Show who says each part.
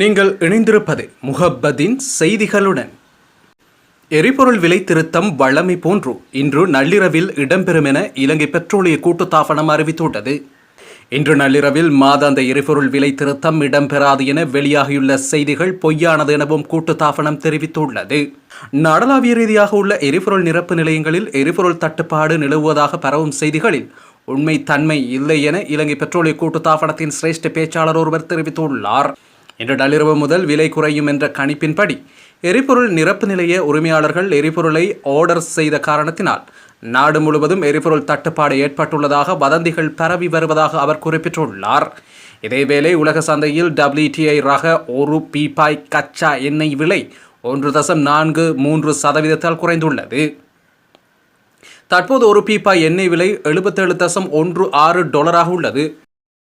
Speaker 1: நீங்கள் இணைந்திருப்பது முகப்பதின் செய்திகளுடன். எரிபொருள் விலை திருத்தம் வழமை போன்று இன்று நள்ளிரவில் இடம்பெறும் என இலங்கை பெட்ரோலிய கூட்டுத்தாபனம் அறிவித்துள்ளது இன்று நள்ளிரவில் மாதாந்த எரிபொருள் விலை திருத்தம் இடம்பெறாது என வெளியாகியுள்ள செய்திகள் பொய்யானது எனவும் கூட்டுத்தாபனம் தெரிவித்துள்ளது. நாடளாவிய ரீதியாக உள்ள எரிபொருள் நிரப்பு நிலையங்களில் எரிபொருள் தட்டுப்பாடு நிலவுவதாக பரவும் செய்திகளில் உண்மை தன்மை இல்லை என இலங்கை பெட்ரோலிய கூட்டுத்தாபனத்தின் சிரேஷ்ட பேச்சாளர் ஒருவர் தெரிவித்துள்ளார். இன்று நள்ளிரவு முதல் விலை குறையும் என்ற கணிப்பின்படி எரிபொருள் நிரப்பு நிலைய உரிமையாளர்கள் எரிபொருளை ஆர்டர் செய்த காரணத்தினால் நாடு முழுவதும் எரிபொருள் தட்டுப்பாடு ஏற்பட்டுள்ளதாக வதந்திகள் பரவி வருவதாக அவர் குறிப்பிட்டுள்ளார். இதேவேளை உலக சந்தையில் டபிள்யூடிஐ ரக ஒரு பீப்பாய் கச்சா எண்ணெய் விலை ஒன்று தசம் நான்கு மூன்று சதவீதத்தால் குறைந்துள்ளது. தற்போது ஒரு பீப்பாய் எண்ணெய் விலை எழுபத்தேழு தசம் ஒன்று ஆறு டாலராக உள்ளது.